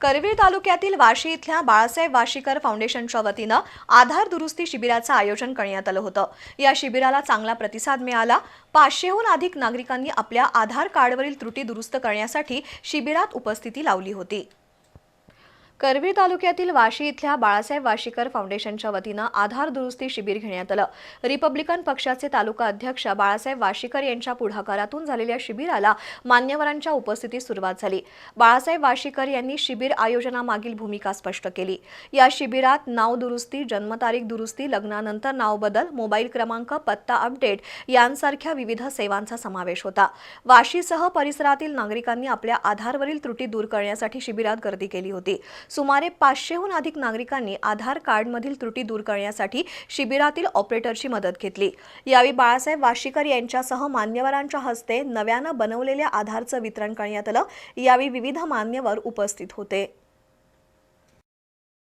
करवीर तालुक्यातील वाशी इथल्या बाळासाहेब वाशीकर फाउंडेशनच्या वतीनं आधार दुरुस्ती शिबिराचं आयोजन करण्यात आलं होतं. या शिबिराला चांगला प्रतिसाद मिळाला. पाचशेहून अधिक नागरिकांनी आपल्या आधार कार्डवरील त्रुटी दुरुस्त करण्यासाठी शिबिरात उपस्थिती लावली होती. करवीर तालुक्यातील वाशी इथल्या बाळासाहेब वाशीकर फाउंडेशनच्या वतीनं आधार दुरुस्ती शिबिर घेण्यात आलं. रिपब्लिकन पक्षाचे तालुका अध्यक्ष बाळासाहेब वाशीकर यांच्या पुढाकारातून झालेल्या शिबिराला मान्यवरांच्या उपस्थितीत सुरुवात झाली. बाळासाहेब वाशीकर यांनी शिबिर आयोजनामागील भूमिका स्पष्ट केली. या शिबिरात नाव दुरुस्ती जन्मतारीख दुरुस्ती लग्नानंतर नाव बदल मोबाईल क्रमांक पत्ता अपडेट यांसारख्या विविध सेवांचा समावेश होता. वाशीसह परिसरातील नागरिकांनी आपल्या आधारवरील त्रुटी दूर करण्यासाठी शिबिरात गर्दी केली होती. सुमारे पाचशेहून अधिक नागरिकांनी आधार कार्डमधील त्रुटी दूर करण्यासाठी शिबिरातील ऑपरेटरची मदत घेतली. यावेळी बाळासाहेब वाशीकर यांच्यासह मान्यवरांच्या हस्ते नव्यानं बनवलेल्या आधारचं वितरण करण्यात आलं. यावेळी विविध मान्यवर उपस्थित होते.